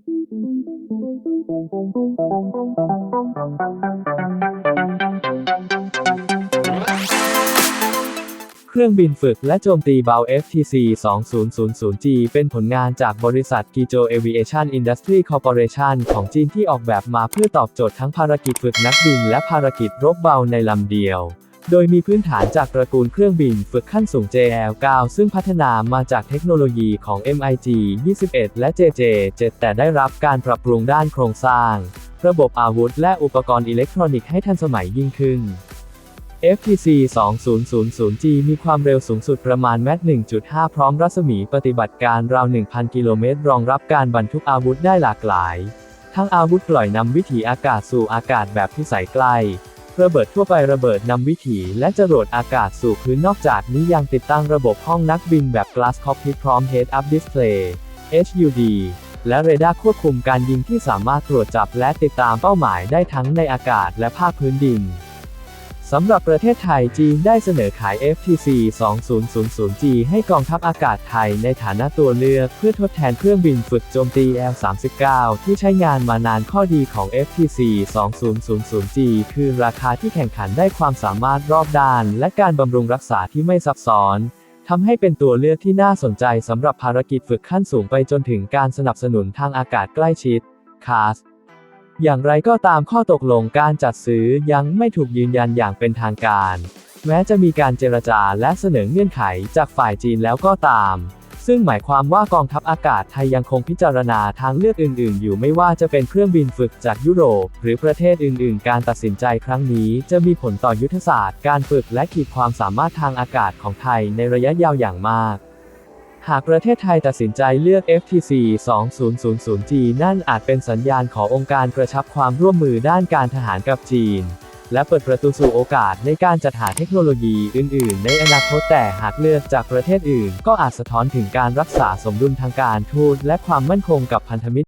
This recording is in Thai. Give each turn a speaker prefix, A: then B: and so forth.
A: เครื่องบินฝึกและโจมตีเบา FTC 2000G เป็นผลงานจากบริษัท Gijo Aviation Industry Corporation ของจีนที่ออกแบบมาเพื่อตอบโจทย์ทั้งภารกิจฝึกนักบินและภารกิจรบเบาในลำเดียว โดยมีพื้นฐานจากตระกูลเครื่องบินฝึกขั้นสูง JL9 ซึ่งพัฒนามาจากเทคโนโลยีของ MiG 21 และ JJ 7 แต่ได้รับการปรับปรุงด้านโครงสร้าง ระบบอาวุธ และอุปกรณ์อิเล็กทรอนิกส์ให้ทันสมัยยิ่งขึ้น FTC 2000G มีความเร็วสูงสุดประมาณแมต1.5 พร้อมรัศมีปฏิบัติการราว 1,000 กิโลเมตร รองรับการบรรทุกอาวุธได้หลากหลาย ทั้งอาวุธปล่อยนำวิถีอากาศสู่อากาศแบบที่ใส่ใกล้ ระเบิดทั่วไประเบิดนำวิถีและจรวดอากาศสู่พื้นนอกจากนี้ยังติดตั้งระบบห้องนักบินแบบ Glass Cockpit พร้อม Head Up Display HUD และเรดาร์ควบคุมการยิงที่สามารถตรวจจับและติดตามเป้าหมายได้ทั้งในอากาศและภาคพื้นดิน สำหรับประเทศไทยจีนได้เสนอขาย FTC 2000G ให้กองทัพอากาศไทยในฐานะตัวเลือก เพื่อทดแทนเครื่องบินฝึกโจมตี L-39 ที่ใช้งานมานานข้อดีของ FTC 2000G คือราคาที่แข่งขันได้ความสามารถรอบด้าน และการบำรุงรักษาที่ไม่ซับซ้อนทำให้เป็นตัวเลือกที่น่าสนใจสำหรับภารกิจฝึกขั้นสูงไปจนถึงการสนับสนุนทางอากาศใกล้ชิด CAS อย่างไรก็ตามข้อตกลงการจัดซื้อยังไม่ถูกยืนยันอย่างเป็นทางการ แม้จะมีการเจรจาและเสนอเงื่อนไขจากฝ่ายจีนแล้วก็ตาม ซึ่งหมายความว่ากองทัพอากาศไทยยังคงพิจารณาทางเลือกอื่น ๆ อยู่ไม่ว่าจะเป็นเครื่องบินฝึกจากยุโรป หรือประเทศอื่น ๆ การตัดสินใจครั้งนี้ จะมีผลต่อยุทธศาสตร์ การฝึกและขีดความสามารถทางอากาศของไทยในระยะยาวอย่างมาก หากประเทศไทยตัดสินใจเลือก FTC 2000G นั่นอาจเป็นสัญญาณขององค์การกระชับความร่วมมือด้านการทหารกับจีน และเปิดประตูสู่โอกาสในการจัดหาเทคโนโลยีอื่น ๆ ในอนาคตแต่หากเลือกจากประเทศอื่น ก็อาจสะท้อนถึงการรักษาสมดุลทางการทูตและความมั่นคงกับพันธมิตร